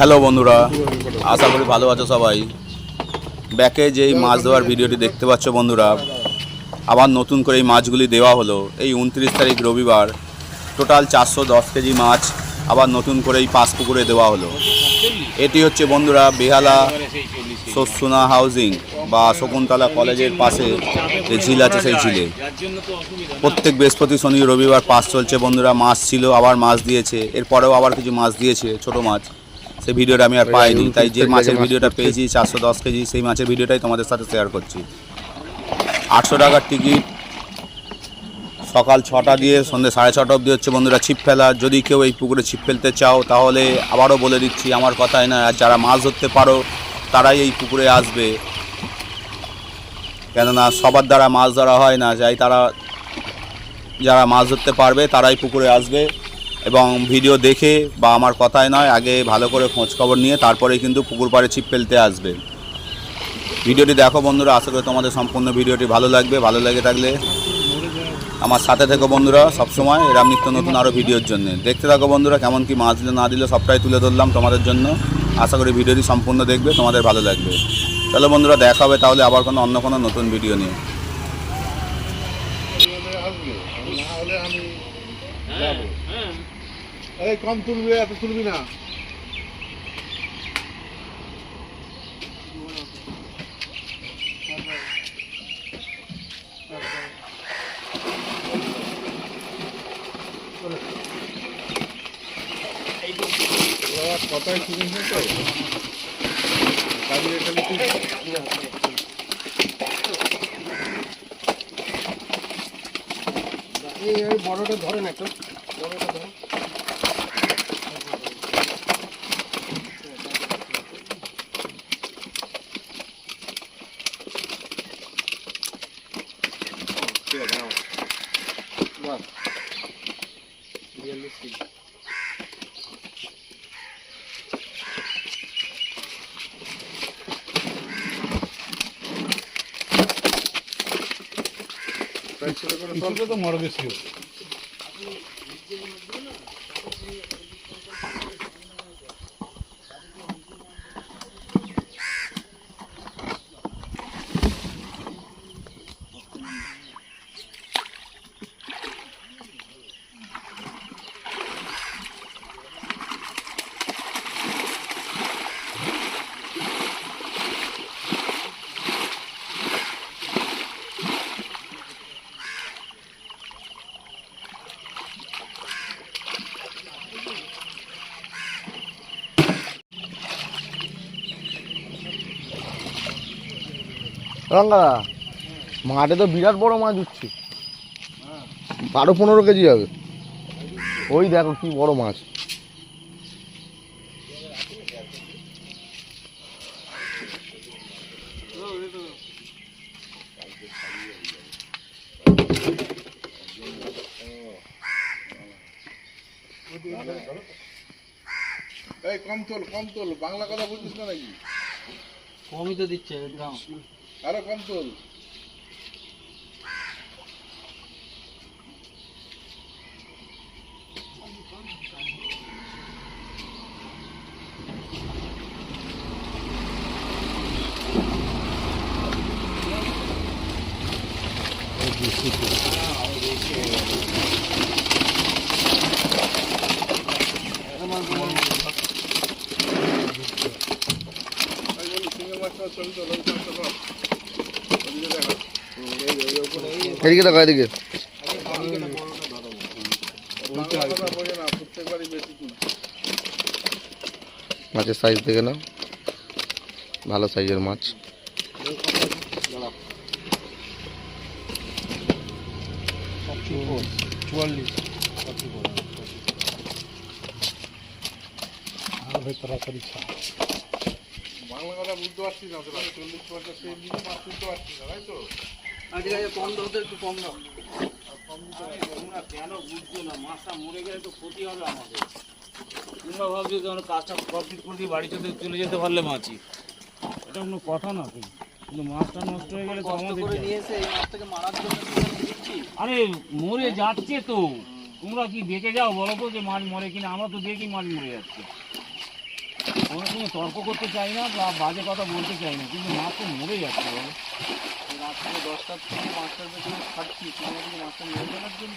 Hello বন্ধুরা, আশা করি ভালো আছো সবাই। ব্যাকে যেই মাছ দেওয়ার ভিডিওটি দেখতে পাচ্ছ বন্ধুরা, আবার নতুন করে এই মাছগুলি দেওয়া হলো। এই উনত্রিশ তারিখ রবিবার, টোটাল চারশো দশ কেজি মাছ আবার নতুন করে এই পাঁচ পুকুরে দেওয়া হলো। এটি হচ্ছে বন্ধুরা বেহালা সস্তুনা হাউজিং বা শকুন্তলা কলেজের পাশে যে ঝিল আছে সেই ঝিলে। প্রত্যেক বৃহস্পতি, শনি রবিবার পাস চলছে বন্ধুরা। মাছ ছিল, আবার মাছ দিয়েছে। এরপরেও আবার কিছু মাছ দিয়েছে, ছোট মাছ। সেই ভিডিওটা আমি আর পাইনি তাই যে মাছের ভিডিওটা পেয়েছি চারশো দশ কেজি সেই মাছের ভিডিওটাই তোমাদের সাথে শেয়ার করছি। আটশো টাকার টিকিট সকাল ছটা দিয়ে সন্ধ্যে সাড়ে ছটা অবধি হচ্ছে বন্ধুরা ছিপ ফেলা। যদি কেউ এই পুকুরে ছিপ ফেলতে চাও তাহলে আবারও বলে দিচ্ছি আমার কথাই না আর যারা মাছ ধরতে পারো তারাই এই পুকুরে আসবে। কেননা সবার দ্বারা মাছ ধরা হয় না যাই তারা যারা মাছ ধরতে পারবে তারাই পুকুরে আসবে। এবং ভিডিও দেখে বা আমার কথাই নয়, আগে ভালো করে খোঁজ খবর নিয়ে তারপরে কিন্তু পুকুর পাড়ে ছিপ ফেলতে আসবে। ভিডিওটি দেখো বন্ধুরা, আশা করি তোমাদের সম্পূর্ণ ভিডিওটি ভালো লাগবে। ভালো লেগে থাকলে আমার সাথে থেকো বন্ধুরা সবসময়। এরম নিত্য নতুন আরও ভিডিওর জন্য। দেখতে থাকো বন্ধুরা, কেমন কি মাছ দিলে না দিলে সবটাই তুলে ধরলাম তোমাদের জন্য। আশা করি ভিডিওটি সম্পূর্ণ দেখবে, তোমাদের ভালো লাগবে। চলো বন্ধুরা, দেখা হবে তাহলে আবার কোনো, অন্য কোনো নতুন ভিডিও নিয়ে। এই কম তুলবি এত তুলবি না। কথাই শুনিস না তো। কাজে এই এই বড়টা ধরেন একটু। বড়টা ধরেন ঠিক আছে নাও। চলবে তো মর রঙ্গা মাঠে তো বিরাট বড় মাছ উঠছে। বারো পনেরো কেজি হবে। ওই দেখো কি বড় মাছ। এই কম তোল কম তোল। বাংলা কথা বুঝিস না নাকি? কমই তো দিচ্ছে দাম আরও কম তোল এই বলি সিঙ্গেল মাছটা ছবি তোল ওই মাছটা কর ওদিকে দেখা এদিকে দেখো, এদিকে। মাছের সাইজ দেখে নাও। ভালো সাইজের মাছ। চুয়াল্লিশ বাংলা কথা বুঝতে পারছিস না চল্লিশ পঞ্চাশ মাছ তুলতে পারছিস না, তাই তো? ঠিক আছে কম দাও তো একটু কম দাও। তোমরা কেন বুঝছ না? মাছটা মরে গেলে তো ক্ষতি হবে আমাদের। তোমরা ভাবছ যে আমরা কাজটা কমপ্লিট করে দিয়ে বাড়ি চলে চলে যেতে পারলে মাছি এটা কোনো কথা না কিন্তু মাছটা নষ্ট হয়ে গেলে তো আমাদের আরে মরে যাচ্ছে তো। তোমরা কি দেখে যাও বলো তো যে মাছ মরে কিনা? আমরা তো দেখি মাছ মরে যাচ্ছে। কোনো সময় তর্ক করতে চাই না বা বাজে কথা বলতে চাই না কিন্তু মাছ তো মরে যাচ্ছে বলো। রাত্রে দশটার থেকে পাঁচটার থেকে খাচ্ছি তোমার কি মাছটা মরে যাওয়ার জন্য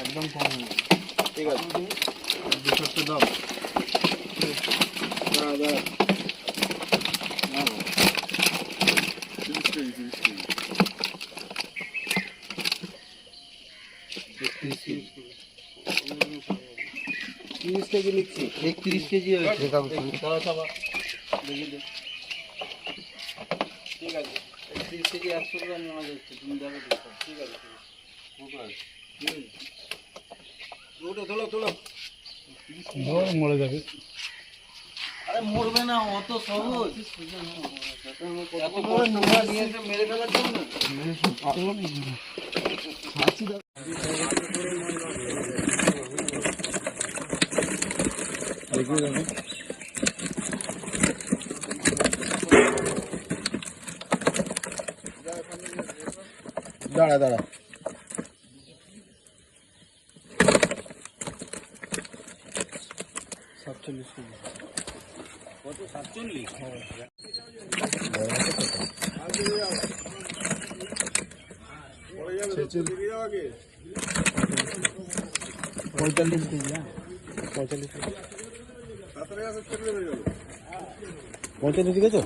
একদম কম হয়ে যাবে ঠিক আছে দুশো তো দাও দাঁড়া দাঁড়া তিরিশ কেজি নিচ্ছি একত্রিশ কেজি হয়েছে ঠিক আছে তিরিশ কেজি একশো গ্রাম নেওয়া যাচ্ছে তুমি দেখো ঠিক আছে ঠিক আছে। ওটা তোলো তোলো। মরে যাবে। আরে মরবে না অত সহজ। নোংরা নিয়ে মেরে ফেলার জন্য? দাঁড়া দাঁড়া কত সাতচল্লিশ পঁয়তাল্লিশ কেজি হ্যাঁ পঁয়তাল্লিশ পঁয়তাল্লিশ গেছো?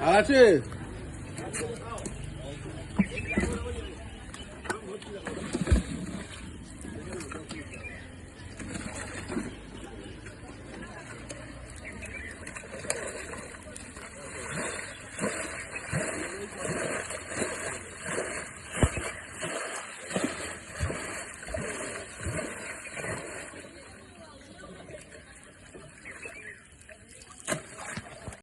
আর আছে?